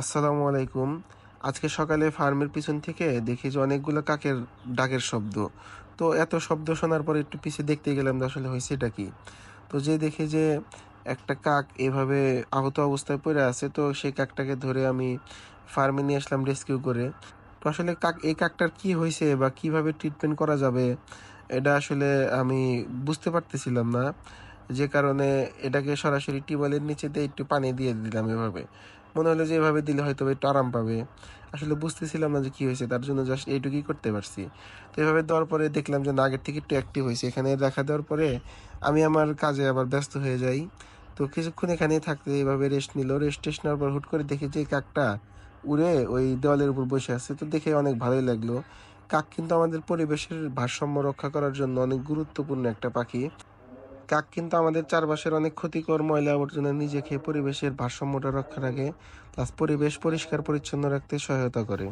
আসসালামু আলাইকুম। আজকে সকালে ফার্মের পিছন থেকে দেখি যে অনেকগুলো কাকের ডাকের শব্দ। তো এত শব্দ শোনার পর একটু পিছিয়ে দেখতে গেলাম যে আসলে হয়েছে এটা কি। তো যে দেখি যে একটা কাক এভাবে আহত অবস্থায় পড়ে আছে, তো সেই কাকটাকে ধরে আমি ফার্মে নিয়ে আসলাম রেস্কিউ করে। তো আসলে কাক, এই কাকটার কি হয়েছে বা কীভাবে ট্রিটমেন্ট করা যাবে, এটা আসলে আমি বুঝতে পারতেছিলাম না। যে কারণে এটাকে সরাসরি টিউবওয়েলের নিচে দিয়ে একটু পানি দিয়ে দিলাম এভাবে। মনে হলো যে এভাবে দিলে হয়তো একটু আরাম পাবে। আসলে বুঝতেছিলাম না যে কী হয়েছে, তার জন্য জাস্ট এইটুকুই করতে পারছি। তো এভাবে দেওয়ার পরে দেখলাম যে না আগের থেকে একটু অ্যাক্টিভ হয়েছে। এখানে দেখা দেওয়ার পরে আমি আমার কাজে আবার ব্যস্ত হয়ে যাই। তো কিছুক্ষণ এখানেই থাকতে এভাবে রেস্ট নিল। রেস্ট টেস্ট নেওয়ার পর হুট করে দেখি যে কাকটা উড়ে ওই দেওয়ালের উপর বসে আছে। তো দেখে অনেক ভালোই লাগল। কাক কিন্তু আমাদের পরিবেশের ভারসাম্য রক্ষা করার জন্য অনেক গুরুত্বপূর্ণ একটা পাখি। কাক কিন্তু আমাদের চারপাশের অনেক ক্ষতিকর ময়লা আবর্জনা নিজে খেয়ে পরিবেশের ভারসাম্যটা রক্ষা রাখে প্লাস পরিবেশ পরিষ্কার পরিচ্ছন্ন রাখতে সহায়তা করে।